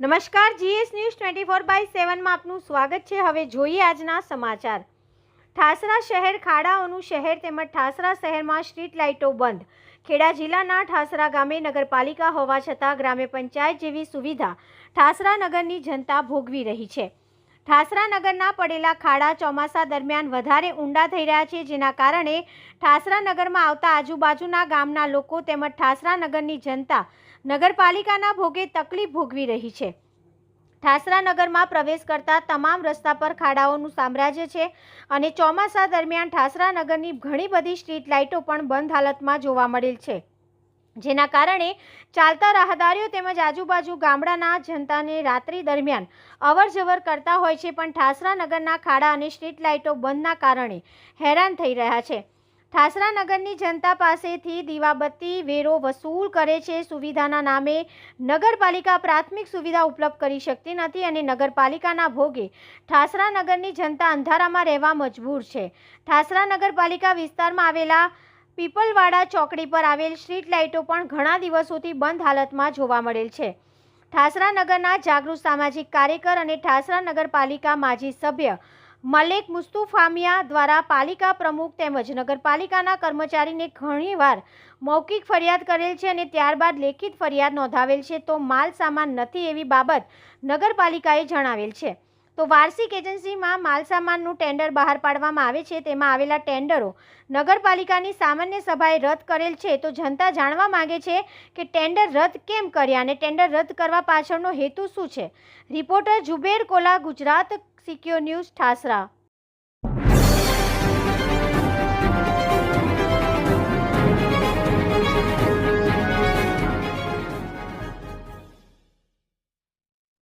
નમસ્કાર, GS news twenty four by સેવનમાં આપનું સ્વાગત છે. હવે જોઈએ આજના સમાચાર. ઠાસરા શહેર, ખાડાઓનું શહેર તેમજ ઠાસરા શહેરમાં સ્ટ્રીટ લાઇટો બંધ. ખેડા જિલ્લાના ઠાસરા ગામે નગરપાલિકા હોવા છતાં ગ્રામ્ય પંચાયત જેવી સુવિધા ઠાસરા નગરની જનતા ભોગવી રહી છે. ઠાસરા નગરના પડેલા ખાડા ચોમાસા દરમિયાન વધારે ઊંડા થઈ રહ્યા છે, જેના કારણે ઠાસરા નગરમાં આવતા આજુબાજુના ગામના લોકો તેમજ ઠાસરા નગરની જનતા નગરપાલિકાના ભોગે તકલીફ ભોગવી રહી છે. ઠાસરા નગરમાં પ્રવેશ કરતા તમામ રસ્તા પર ખાડાઓનું સામ્રાજ્ય છે અને ચોમાસા દરમિયાન ઠાસરા નગરની ઘણી બધી સ્ટ્રીટ લાઇટો પણ બંધ હાલતમાં જોવા મળેલ છે. જેના કારણે ચાલતા રાહદારીઓ તેમજ આજુબાજુ ગામડાના જનતાને રાત્રિ દરમિયાન અવરજવર કરતા હોય છે, પણ ઠાસરા નગરના ખાડા અને સ્ટ્રીટ લાઇટો બંધના કારણે હેરાન થઈ રહ્યા છે. ઠાસરા નગરની જનતા પાસેથી દીવાબત્તી, વેરો વસૂલ કરે છે. સુવિધાના નામે નગરપાલિકા પ્રાથમિક સુવિધા ઉપલબ્ધ કરી શકતી નથી અને નગરપાલિકાના ભોગે ઠાસરા નગરની જનતા અંધારામાં રહેવા મજબૂર છે. ઠાસરા નગરપાલિકા વિસ્તારમાં આવેલા પીપલવાડા ચોકડી પર આવેલ સ્ટ્રીટ લાઇટો પણ ઘણા દિવસોથી બંધ હાલતમાં જોવા મળેલ છે. ઠાસરા નગરના જાગૃત સામાજિક કાર્યકર અને ઠાસરા નગરપાલિકા માજી સભ્ય મલેક મુસ્તુફામિયા દ્વારા પાલિકા પ્રમુખ તેમજ નગરપાલિકાના કર્મચારીને ઘણીવાર મૌખિક ફરિયાદ કરેલ છે અને ત્યારબાદ લેખિત ફરિયાદ નોંધાવેલ છે તો માલ સામાન નથી એવી બાબત નગરપાલિકાએ જણાવેલ છે. તો વાર્ષિક એજન્સીમાં માલસામાનનું ટેન્ડર બહાર પાડવામાં આવે છે. તેમાં આવેલા ટેન્ડરો નગરપાલિકાની સામાન્ય સભાએ રદ કરેલ છે. તો જનતા જાણવા માગે છે કે ટેન્ડર રદ કેમ કર્યા અને ટેન્ડર રદ કરવા પાછળનો હેતુ શું છે? Reporter Juber Kola, Gujarat secure news, Thasra.